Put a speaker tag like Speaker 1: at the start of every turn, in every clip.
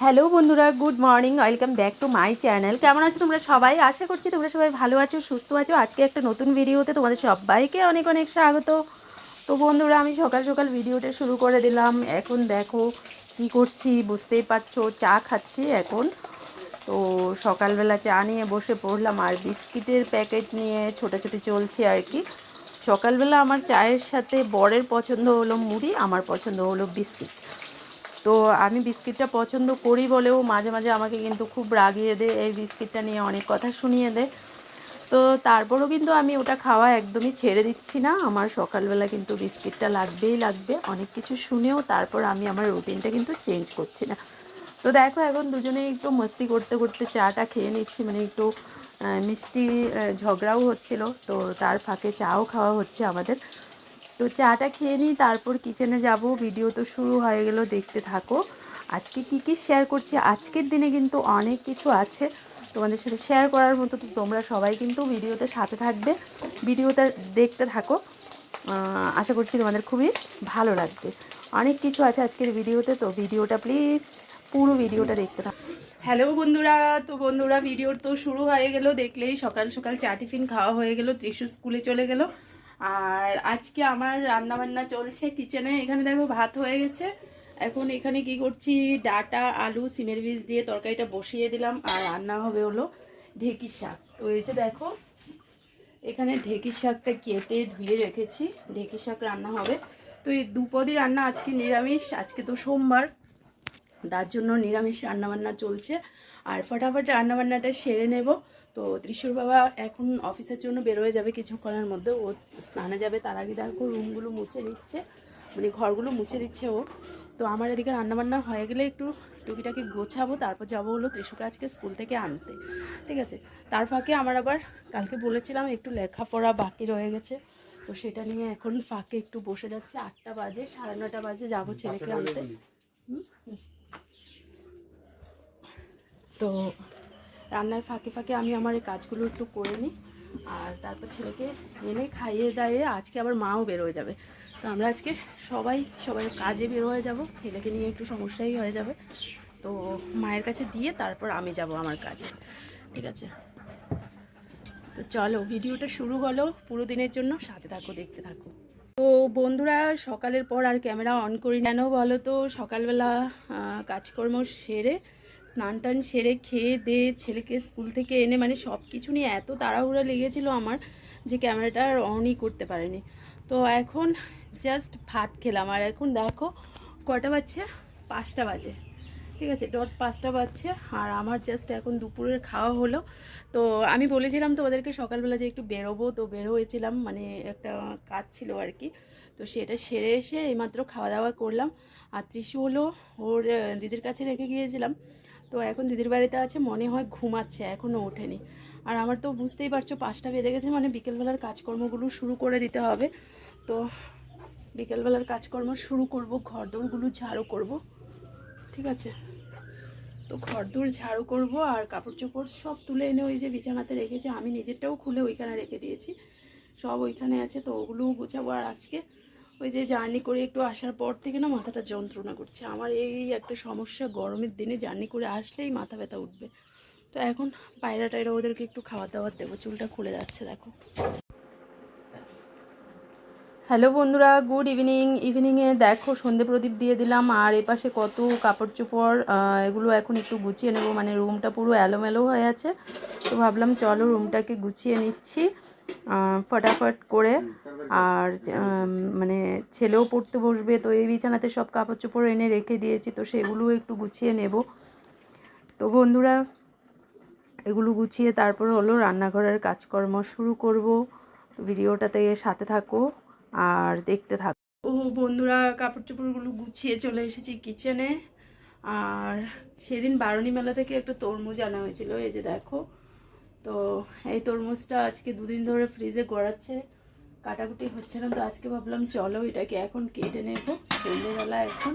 Speaker 1: Hello বন্ধুরা, good morning, welcome back to my channel. কেমন আছো তোমরা সবাই? আশা করছি তোমরা সবাই ভালো আছো, সুস্থ আছো। আজকে একটা নতুন ভিডিওতে তোমাদের সবাইকে অনেক অনেক স্বাগত। তো বন্ধুরা, আমি সকাল সকাল ভিডিওটা শুরু করে দিলাম। এখন দেখো কি করছি, বুঝতেই পারছ, চা খাচ্ছি এখন। তো সকালবেলা চা নিয়ে বসে পড়লাম আর বিস্কিটের প্যাকেট নিয়ে ছোটাছুটি চলছে আর কি। সকালবেলা আমার চায়ের সাথে বরের পছন্দ হলো মুড়ি, আমার পছন্দ হলো বিস্কিট। তো আমি বিস্কিটটা পছন্দ করি বলেও মাঝে মাঝে আমাকে কিন্তু খুব রাগিয়ে দেয় এই বিস্কিটটা নিয়ে অনেক কথা শুনিয়ে দেয় তো তারপরও কিন্তু আমি ওটা খাওয়া একদমই ছেড়ে দিচ্ছি না। আমার সকালবেলা কিন্তু বিস্কিটটা লাগবেই লাগবে, অনেক কিছু শুনেও তারপর আমি আমার রুটিনটা কিন্তু চেঞ্জ করছি না। তো দেখো, এখন দুজনেই একটু মস্তি করতে করতে চাটা খেয়ে নিচ্ছি মানে একটু মিষ্টি ঝগড়াও হচ্ছিল, তো তার ফাঁকে চাও খাওয়া হচ্ছে আমাদের। তো চাটা খেয়ে নিই, তারপর কিচেনে যাব। ভিডিও তো শুরু হয়ে গেল, দেখতে থাকো। আজকে কি কি শেয়ার করছি? আজকের দিনে কিন্তু অনেক কিছু আছে। তোমাদের সাথে শেয়ার করার মতো তো তোমরা সবাই কিন্তু ভিডিওতে সাথে থাকবে। ভিডিওটা দেখতে থাকো। আশা করছি তোমাদের খুবই ভালো লাগবে। অনেক কিছু আছে আজকের ভিডিওতে তো ভিডিওটা প্লিজ পুরো ভিডিওটা দেখতে থাকো। হ্যালো বন্ধুরা, তো বন্ধুরা ভিডিওর তো শুরু হয়ে গেল। দেখলেই সকাল সকাল চা টিফিন খাওয়া হয়ে গেল, ত্রিশু স্কুলে চলে গেল। আর আজকে আমার রান্না বান্না চলছে কিচেনে। এখানে দেখো ভাত হয়ে গেছে। এখন এখানে কি করছি? ডাটা, আলু, সিমের বীজ দিয়ে তরকারিটা বসিয়ে দিলাম আর রান্না হবে হলো ঢেঁকির শাক। তো এই যে দেখো, এখানে ঢেঁকির শাকটা কেটে ধুয়ে রেখেছি। ঢেঁকির শাক রান্না হবে। তো এই দুপদই রান্না আজকে নিরামিষ। আজকে তো সোমবার। তার জন্য নিরামিষ রান্নাবান্না চলছে। আর ফটাফট রান্নাবান্নাটা সেরে নেব। তো ত্রিশুর বাবা এখন অফিসের জন্য বেরোয় যাবে কিছুক্ষণের মধ্যে। ও স্নানে যাবে তার আগে দেখো রুমগুলো মুছে নিচ্ছে মানে ঘরগুলো মুছে দিচ্ছে ও। তো আমার এদিকে রান্নাবান্না হয়ে গেলে একটু টুকিটাকি গোছাবো তারপর যাব হলো ত্রিশুকে আজকে স্কুল থেকে আনতে ঠিক আছে? তার ফাঁকে আমার আবার কালকে বলেছিলাম একটু লেখাপড়া বাকি রয়ে গেছে তো সেটা নিয়ে এখন ফাঁকে একটু বসে যাচ্ছে। আটটা বাজে সাড়ে নটা বাজে যাব ছেলেকে আনতে। তো রান্নার ফাঁকে ফাঁকে আমি আমার এই কাজগুলো একটু করে নিই। আর তারপর ছেলেকে এনে খাইয়ে দাইয়ে আজকে আবার মাও বেরোয় যাবে। তো আমরা আজকে সবাই সবাই কাজে বের হয়ে যাব। ছেলেকে নিয়ে একটু সমস্যাই হয়ে যাবে। তো মায়ের কাছে দিয়ে তারপর আমি যাব আমার কাজে। ঠিক আছে? তো চলো, ভিডিওটা শুরু হলো পুরো দিনের জন্য। সাথে থাকো, দেখতে থাকো। তো বন্ধুরা, সকালের পর আর ক্যামেরা অন করি কেন বলো তো? সকালবেলা কাজকর্ম সেরে স্নান টান সেরে খেয়ে দিয়ে ছেলেকে স্কুল থেকে এনে মানে সব কিছু নিয়ে এত তাড়াহুড়া লেগেছিল আমার যে ক্যামেরাটা আর অনই করতে পারেনি। তো এখন জাস্ট ভাত খেলাম। আর এখন দেখো কটা বাজছে? পাঁচটা বাজে। ঠিক আছে ডট পাঁচটা বাজছে। আর আমার জাস্ট এখন দুপুরের খাওয়া হলো। তো আমি বলেছিলাম তো ওদেরকে সকালবেলা যে একটু বেরোবো। তো বের হয়েছিলাম মানে একটা কাজ ছিল আর কি। তো সেটা সেরে এসে এইমাত্র খাওয়া দাওয়া করলাম। আর ত্রিশু হলো, ওর দিদির কাছে রেখে গিয়েছিলাম। তো এখন দিদির বাড়িতে আছে, মনে হয় ঘুমাচ্ছে এখনও ওঠেনি। আর আমার তো বুঝতেই পারছ, পাঁচটা বেজে গেছে মানে বিকেলবেলার কাজকর্মগুলো শুরু করে দিতে হবে। তো বিকেলবেলার কাজকর্ম শুরু করব ঘরদৌড়গুলো ঝাড়ু করব, ঠিক আছে? তো ঘরদোর ঝাড়ু করব, আর কাপড় চোপড় সব তুলে এনে ওই যে বিছানাতে রেখেছি, আমি নিজেরটাও খুলে ওইখানে রেখে দিয়েছি। সব ওইখানে আছে, তো ওগুলোও গোছাবো আর আজকে ওই যে জার্নি করে একটু আসার পর থেকে না মাথাটা যন্ত্রণা করছে। আমার এই একটা সমস্যা, গরমের দিনে জার্নি করে আসলেই মাথা ব্যথা উঠবে। তো এখন পায়রা টায়রা ওদেরকে একটু খাওয়া দাবার দেবো, চুলটা খুলে যাচ্ছে, দেখো। হ্যালো বন্ধুরা, গুড ইভিনিং। ইভিনিংয়ে দেখো সন্ধে প্রদীপ দিয়ে দিলাম, আর এপাশে কত কাপড় চোপড় এগুলো এখন একটু গুছিয়ে নেব মানে রুমটা পুরো এলোমেলো হয়ে আছে। তো ভাবলাম চলো রুমটাকে গুছিয়ে নিচ্ছি ফটাফট করে। আর মানে ছেলেও পড়তে বসবে, তো এই বিছানাতে সব কাপড় চোপড় এনে রেখে দিয়েছি, তো সেগুলোও একটু গুছিয়ে নেব। তো বন্ধুরা, এগুলো গুছিয়ে তারপর হলো রান্নাঘরের কাজকর্ম শুরু করব। ভিডিওটাতে সাথে থাকো। আর দেখতে থাক। ও বন্ধুরা কাপড় চোপড়গুলো গুছিয়ে চলে এসেছি কিচেনে আর সেদিন বারণী মেলা থেকে একটা তরমুজ আনা হয়েছিল, এই যে দেখো। তো এই তরমুজটা আজকে দুদিন ধরে ফ্রিজে গড়াচ্ছে, কাটাকুটি হচ্ছে না। তো আজকে ভাবলাম, চলো এটাকে এখন কেটে নেব। সন্ধ্যেবেলা এখন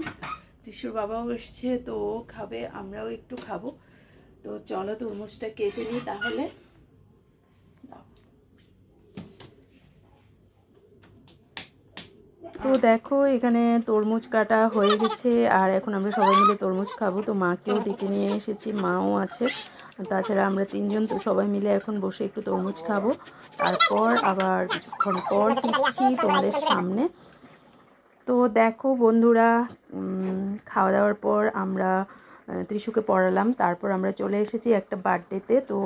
Speaker 1: টিসুর বাবাও এসছে, তো ও খাবে, আমরাও একটু খাব। তো চলো তরমুজটা কেটে নিই তাহলে। তো দেখো, এখানে তরমুজ কাটা হয়ে গেছে। আর এখন আমরা সবাই মিলে তরমুজ খাব। তো মাকেও ডেকে নিয়ে এসেছি, মাও আছে। তাছাড়া আমরা তিনজন তো সবাই মিলে এখন বসে একটু তরমুজ খাব। তারপর আবার কিছুক্ষণ পর ফিরছি তোমাদের সামনে। তো দেখো বন্ধুরা খাওয়া দাওয়ার পর আমরা ত্রিশুকে পড়ালাম। তারপর আমরা চলে এসেছি একটা বার্থডেতে তো।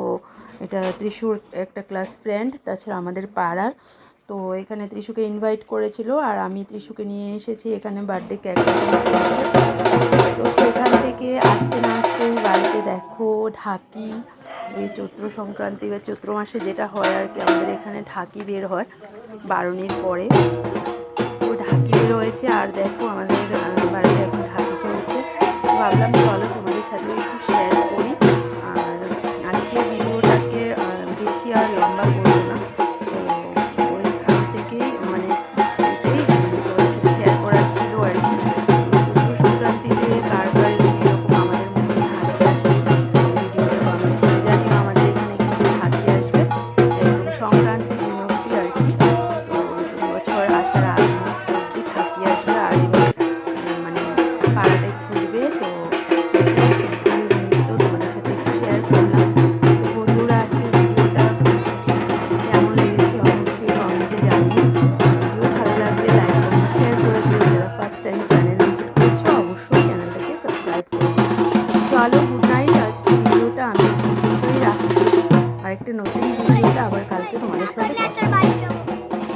Speaker 1: এটা ত্রিশুর একটা ক্লাস ফ্রেন্ড তাছাড়া আমাদের পাড়ার। তো এখানে ত্রিশুকে ইনভাইট করেছিল আর আমি ত্রিশুকে নিয়ে এসেছি এখানে বার্থডে কেক তো সেখান থেকে আসতে না আসতেই বাড়িতে দেখো ঢাকি, এই চৈত্র সংক্রান্তি বা চৈত্র মাসে যেটা হয় আর কি, আমাদের এখানে ঢাকি বের হয় বারণির পরে। তো ঢাকি রয়েছে আর দেখো আমাদের বাড়িতে এখন ঢাকি চলছে। ভাবলাম চলো তোমাদের সাথে একটু ঘুরবে তো